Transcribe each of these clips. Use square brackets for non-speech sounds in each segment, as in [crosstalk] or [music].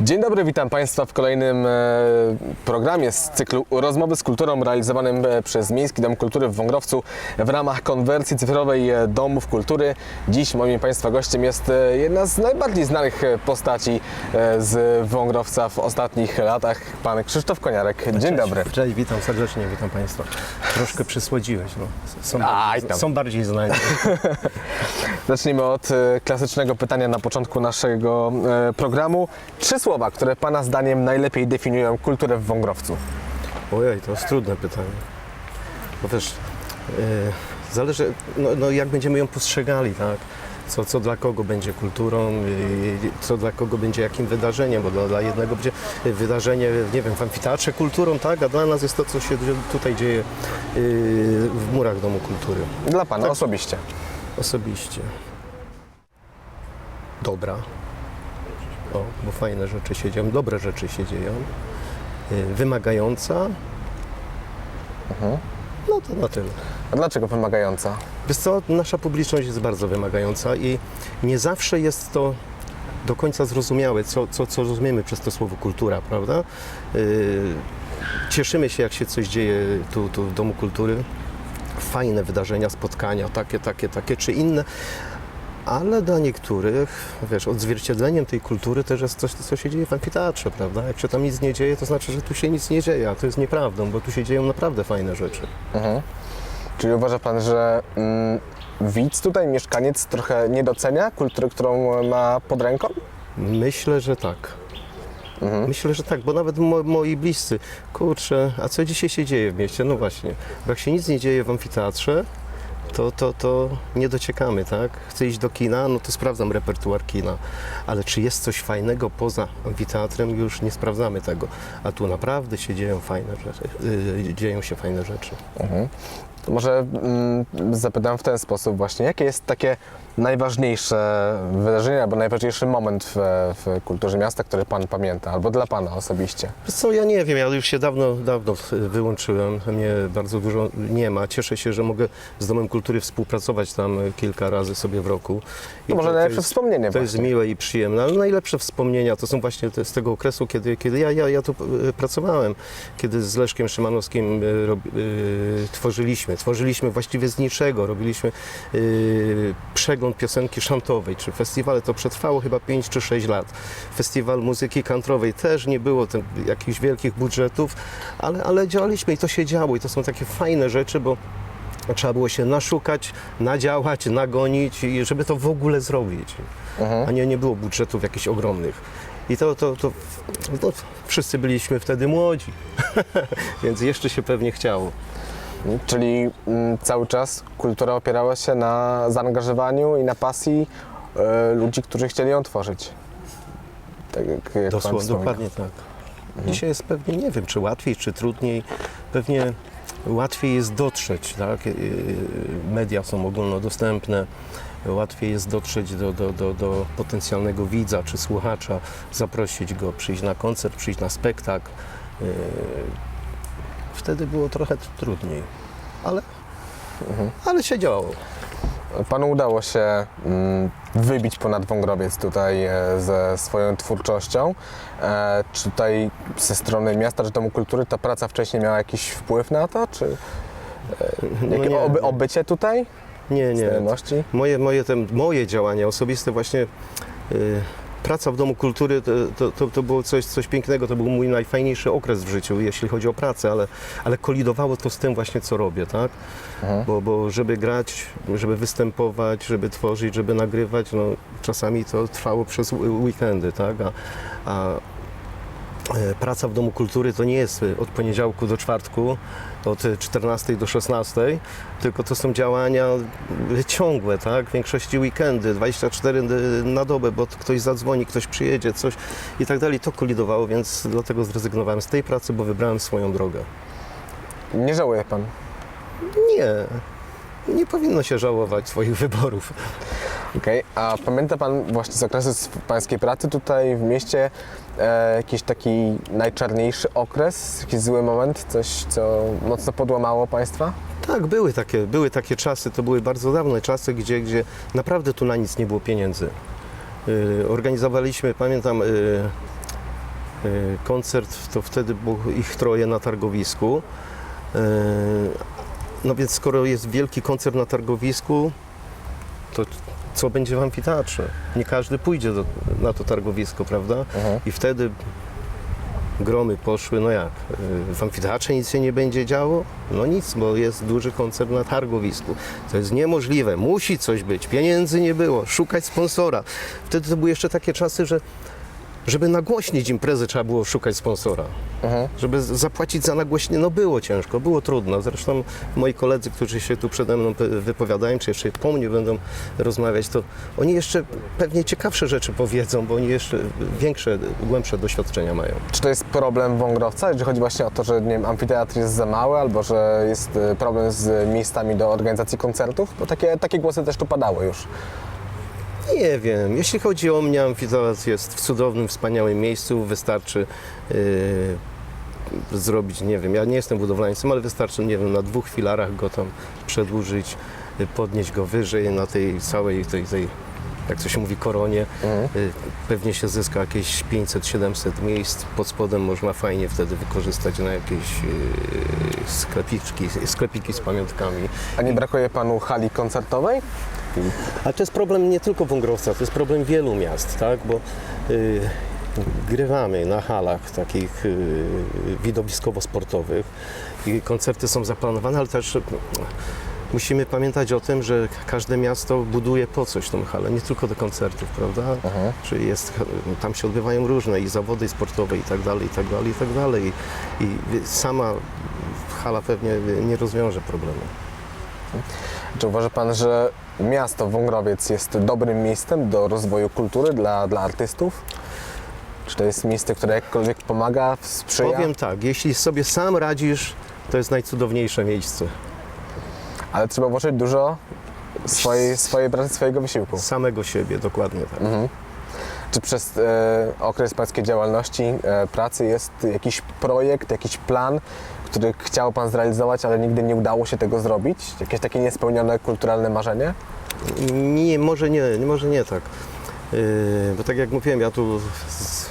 Dzień dobry, witam Państwa w kolejnym e, programie z cyklu Rozmowy z Kulturą realizowanym e, przez Miejski Dom Kultury w Wągrowcu w ramach konwersji cyfrowej e, Domów Kultury. Dziś moim Państwa gościem jest jedna z najbardziej znanych postaci z Wągrowca w ostatnich latach, pan Krzysztof Koniarek. Dzień Cześć. dobry. Cześć, witam serdecznie, witam Państwa. Troszkę przysłodziłeś, no. są, bardziej, są bardziej znani. [laughs] Zacznijmy od klasycznego pytania na początku naszego programu. Trzy słowa, które Pana zdaniem najlepiej definiują kulturę w Wągrowcu. Ojej, to jest trudne pytanie. Bo też e, zależy, no, no jak będziemy ją postrzegali, tak? Co, co dla kogo będzie kulturą, co dla kogo będzie jakim wydarzeniem, bo dla, dla jednego będzie wydarzenie, nie wiem, w amfiteatrze kulturą, tak? A dla nas jest to, co się tutaj dzieje e, w murach Domu Kultury. Dla Pana osobiście. Osobiście. Dobra. Bo fajne rzeczy się dzieją, dobre rzeczy się dzieją. Y, Wymagająca. No to na tyle. A dlaczego wymagająca? Wiesz co, nasza publiczność jest bardzo wymagająca i nie zawsze jest to do końca zrozumiałe, co, co, co rozumiemy przez to słowo kultura, prawda? Yy, cieszymy się, jak się coś dzieje tu, tu w Domu Kultury. Fajne wydarzenia, spotkania, takie, takie, takie czy inne. Ale dla niektórych, wiesz, odzwierciedleniem tej kultury też jest coś, co się dzieje w amfiteatrze, prawda? Jak się tam nic nie dzieje, to znaczy, że tu się nic nie dzieje, a to jest nieprawdą, bo tu się dzieją naprawdę fajne rzeczy. Mhm. Czyli uważa Pan, że mm, widz tutaj, mieszkaniec trochę nie docenia kultury, którą ma pod ręką? Myślę, że tak. Myślę, że tak, bo nawet mo moi bliscy, kurczę, a co dzisiaj się dzieje w mieście? No właśnie, bo jak się nic nie dzieje w amfiteatrze, to, to, to nie dociekamy, tak? Chcę iść do kina, no to sprawdzam repertuar kina, ale czy jest coś fajnego poza amfiteatrem, już nie sprawdzamy tego. A tu naprawdę się dzieją fajne rzeczy, yy, dzieją się fajne rzeczy. To może mm, zapytam w ten sposób właśnie, jakie jest takie najważniejsze wydarzenie albo najważniejszy moment w, w kulturze miasta, który Pan pamięta, albo dla Pana osobiście? Wiesz Co, ja nie wiem, ja już się dawno, dawno wyłączyłem, mnie bardzo dużo nie ma. Cieszę się, że mogę z Domem Kultury współpracować tam kilka razy sobie w roku. I To może najlepsze jest, wspomnienie To jest właśnie. miłe i przyjemne, ale najlepsze wspomnienia to są właśnie te, z tego okresu, kiedy, kiedy ja, ja, ja tu e, pracowałem, kiedy z Leszkiem Szymanowskim e, rob, e, tworzyliśmy. Tworzyliśmy właściwie z niczego, robiliśmy e, przegląd piosenki szantowej, czy festiwale. To przetrwało chyba 5 czy 6 lat. Festiwal muzyki countrywej też nie było ten, jakichś wielkich budżetów, ale, ale działaliśmy i to się działo i to są takie fajne rzeczy, bo trzeba było się naszukać, nadziałać, nagonić i żeby to w ogóle zrobić. A nie, nie było budżetów jakichś ogromnych. I to, to, to no, wszyscy byliśmy wtedy młodzi, [laughs] więc jeszcze się pewnie chciało. Czyli mm, cały czas kultura opierała się na zaangażowaniu i na pasji e, ludzi, którzy chcieli ją tworzyć. Tak jak, jak Pan Dosłownie, dokładnie tak. Dzisiaj jest pewnie, nie wiem, czy łatwiej, czy trudniej. Pewnie łatwiej jest dotrzeć, tak? Yy, Media są ogólnodostępne. Łatwiej jest dotrzeć do, do, do, do potencjalnego widza czy słuchacza, zaprosić go, przyjść na koncert, przyjść na spektakl. Yy, Wtedy było trochę trudniej, ale, ale się działo. Panu udało się mm, wybić ponad Wągrowiec tutaj e, ze swoją twórczością. E, czy tutaj ze strony miasta czy Domu Kultury ta praca wcześniej miała jakiś wpływ na to? Czy e, jakie nie, oby, obycie tutaj? Nie, nie. Moje, moje, te, moje działania osobiste właśnie y, praca w Domu Kultury to, to, to, to było coś, coś pięknego, to był mój najfajniejszy okres w życiu, jeśli chodzi o pracę, ale, ale kolidowało to z tym właśnie, co robię, tak? Bo, bo żeby grać, żeby występować, żeby tworzyć, żeby nagrywać, no czasami to trwało przez weekendy, tak? A, a e, praca w Domu Kultury to nie jest e, od poniedziałku do czwartku, od e, 14 do 16, tylko to są działania ciągłe, tak? W większości weekendy, 24 na dobę, bo ktoś zadzwoni, ktoś przyjedzie, coś i tak dalej. To kolidowało, więc dlatego zrezygnowałem z tej pracy, bo wybrałem swoją drogę. Nie żałuje Pan? Nie, nie powinno się żałować swoich wyborów. Okej, a pamięta Pan właśnie z okresu Pańskiej pracy tutaj w mieście e, jakiś taki najczarniejszy okres, jakiś zły moment, coś co mocno podłamało Państwa? Tak, były takie, były takie czasy, to były bardzo dawne czasy, gdzie, gdzie naprawdę tu na nic nie było pieniędzy. Yy, organizowaliśmy, pamiętam, yy, y, koncert, to wtedy było ich troje na targowisku. No więc skoro jest wielki koncert na targowisku, to co będzie w amfiteatrze? Nie każdy pójdzie do, na to targowisko, prawda? Mhm. I wtedy gromy poszły, no jak? W amfiteatrze nic się nie będzie działo? No nic, bo jest duży koncert na targowisku. To jest niemożliwe, musi coś być, pieniędzy nie było, szukać sponsora. Wtedy to były jeszcze takie czasy, że żeby nagłośnić imprezę, trzeba było szukać sponsora. Mhm. Żeby zapłacić za nagłośnienie, no było ciężko, było trudno. Zresztą moi koledzy, którzy się tu przede mną wypowiadają, czy jeszcze po mnie będą rozmawiać, to oni jeszcze pewnie ciekawsze rzeczy powiedzą, bo oni jeszcze większe, głębsze doświadczenia mają. Czy to jest problem wągrowca, jeżeli chodzi właśnie o to, że nie wiem, amfiteatr jest za mały, albo że jest e, problem z miejscami do organizacji koncertów? Bo takie, takie głosy też tu padały już. Nie wiem, jeśli chodzi o mnie, amfiteatr jest w cudownym, wspaniałym miejscu, wystarczy yy, zrobić, nie wiem, ja nie jestem budowlańcem, ale wystarczy, nie wiem, na dwóch filarach go tam przedłużyć, yy, podnieść go wyżej na tej całej, tej, tej jak to się mówi, koronie. Mhm. Yy, Pewnie się zyska jakieś 500-700 miejsc, pod spodem można fajnie wtedy wykorzystać na jakieś yy, sklepiczki, sklepiki z pamiątkami. A nie brakuje panu hali koncertowej? Ale to jest problem nie tylko Wągrowca, to jest problem wielu miast, tak? Bo y, grywamy na halach takich y, widowiskowo-sportowych i koncerty są zaplanowane, ale też musimy pamiętać o tym, że każde miasto buduje po coś tą halę, nie tylko do koncertów, prawda? Mhm. Czyli jest, tam się odbywają różne i zawody sportowe i tak dalej, i tak dalej, i tak dalej. I, i sama hala pewnie nie rozwiąże problemu. Czy uważa pan, że miasto Wągrowiec jest dobrym miejscem do rozwoju kultury dla, dla artystów? Czy to jest miejsce, które jakkolwiek pomaga, sprzyja? Powiem tak, jeśli sobie sam radzisz, to jest najcudowniejsze miejsce. Ale trzeba włożyć dużo swojej, swojej pracy, swojego wysiłku. Samego siebie, dokładnie tak. Mhm. Czy przez e, okres pańskiej działalności, e, pracy jest jakiś projekt, jakiś plan, który chciał Pan zrealizować, ale nigdy nie udało się tego zrobić? Jakieś takie niespełnione kulturalne marzenie? Nie, może nie, może nie tak. Yy, bo tak jak mówiłem, ja tu z,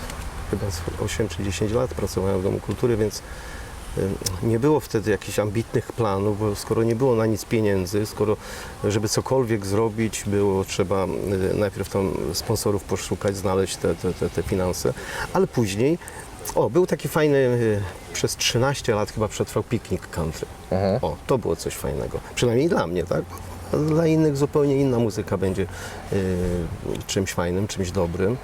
chyba z 8 czy 10 lat pracowałem w Domu Kultury, więc yy, nie było wtedy jakichś ambitnych planów, bo skoro nie było na nic pieniędzy, skoro żeby cokolwiek zrobić, było trzeba yy, najpierw tam sponsorów poszukać, znaleźć te, te, te, te finanse, ale później, o, był taki fajny, yy, przez 13 lat chyba przetrwał piknik country. Mhm. O, to było coś fajnego. Przynajmniej dla mnie, tak? A Dla innych zupełnie inna muzyka będzie y, czymś fajnym, czymś dobrym.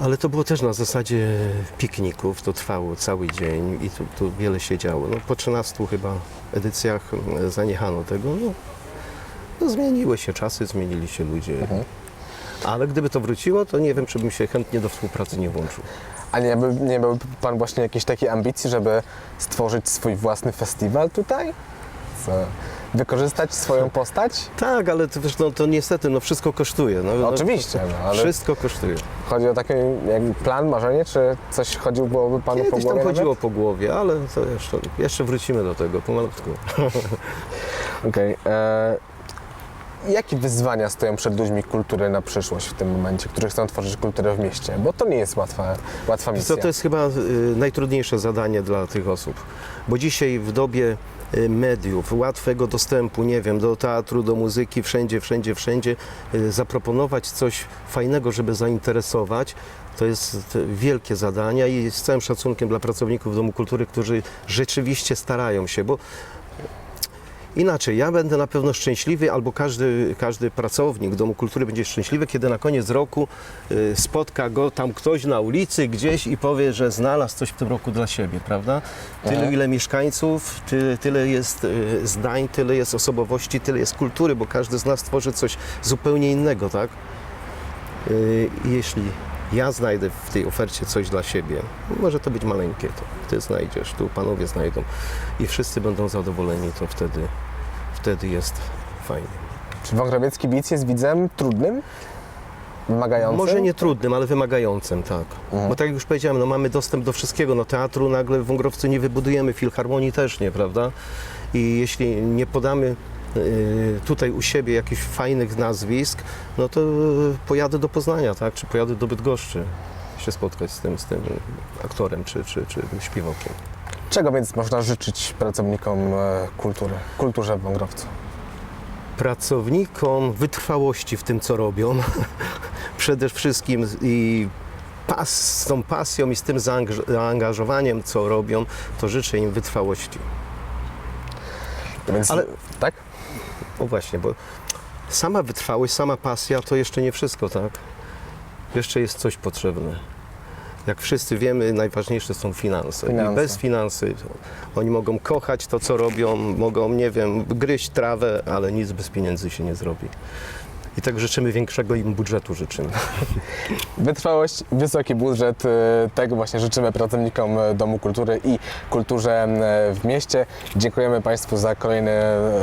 Ale to było też na zasadzie pikników, to trwało cały dzień i tu, tu wiele się działo. No, po 13 chyba edycjach mm, zaniechano tego. No, no, zmieniły się czasy, zmienili się ludzie. Mhm. Ale gdyby to wróciło, to nie wiem, czy bym się chętnie do współpracy nie włączył. A nie, by, nie miałby Pan właśnie jakiejś takiej ambicji, żeby stworzyć swój własny festiwal tutaj? Co? Wykorzystać swoją postać? Tak, ale to, wiesz, no, to niestety no, wszystko kosztuje. No, no, Oczywiście, no, ale Wszystko kosztuje. chodzi o taki plan, marzenie, czy coś chodziłoby Panu po Kiedyś głowie tam chodziło nawet? po głowie, ale to jeszcze, jeszcze wrócimy do tego pomalutku. [laughs] Okej. e, Jakie wyzwania stoją przed ludźmi kultury na przyszłość w tym momencie, którzy chcą tworzyć kulturę w mieście? Bo to nie jest łatwa, łatwa misja. To, to jest chyba y, najtrudniejsze zadanie dla tych osób, bo dzisiaj w dobie y, mediów, łatwego dostępu, nie wiem, do teatru, do muzyki, wszędzie, wszędzie, wszędzie, y, zaproponować coś fajnego, żeby zainteresować, to jest wielkie zadanie i z całym szacunkiem dla pracowników Domu Kultury, którzy rzeczywiście starają się, bo Inaczej, ja będę na pewno szczęśliwy, albo każdy, każdy pracownik Domu Kultury będzie szczęśliwy, kiedy na koniec roku y, spotka go tam ktoś na ulicy gdzieś i powie, że znalazł coś w tym roku dla siebie, prawda? Tyle, Mhm. ile mieszkańców, ty, tyle jest y, zdań, tyle jest osobowości, tyle jest kultury, bo każdy z nas tworzy coś zupełnie innego, tak? Y, jeśli ja znajdę w tej ofercie coś dla siebie, może to być maleńkie, to ty znajdziesz, tu panowie znajdą i wszyscy będą zadowoleni, to wtedy, wtedy jest fajnie. Czy Wągrowiecki Bic jest widzem trudnym? Wymagającym? Może nie trudnym, ale wymagającym, tak. Mhm. Bo tak jak już powiedziałem, no mamy dostęp do wszystkiego, no teatru nagle w Wągrowcu nie wybudujemy, filharmonii też nie, prawda? I jeśli nie podamy y, tutaj u siebie jakichś fajnych nazwisk, no to y, pojadę do Poznania, tak? Czy pojadę do Bydgoszczy. się spotkać z tym, z tym aktorem czy, czy, czy śpiewakiem. Czego więc można życzyć pracownikom e, kultury, kulturze w Wągrowcu? Pracownikom wytrwałości w tym, co robią. [laughs] Przede wszystkim i pas, z tą pasją i z tym zaangaż- zaangażowaniem, co robią, to życzę im wytrwałości. Więc, Ale- tak? O właśnie, bo sama wytrwałość, sama pasja to jeszcze nie wszystko, tak? Jeszcze jest coś potrzebne. Jak wszyscy wiemy, najważniejsze są finanse. Finanse. I bez finansy oni mogą kochać to, co robią, mogą, nie wiem, gryźć trawę, ale nic bez pieniędzy się nie zrobi. I tak życzymy większego im budżetu życzymy. [laughs] Wytrwałość, wysoki budżet, e, tego właśnie życzymy pracownikom e, Domu Kultury i kulturze e, w mieście. Dziękujemy Państwu za kolejny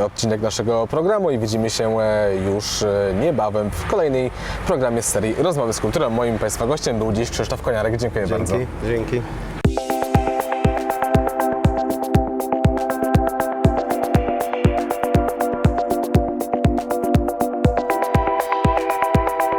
odcinek naszego programu i widzimy się już niebawem w kolejnej programie z serii Rozmowy z Kulturą. Moim Państwa gościem był dziś Krzysztof Koniarek. Dziękuję bardzo. Dzięki. Dzięki.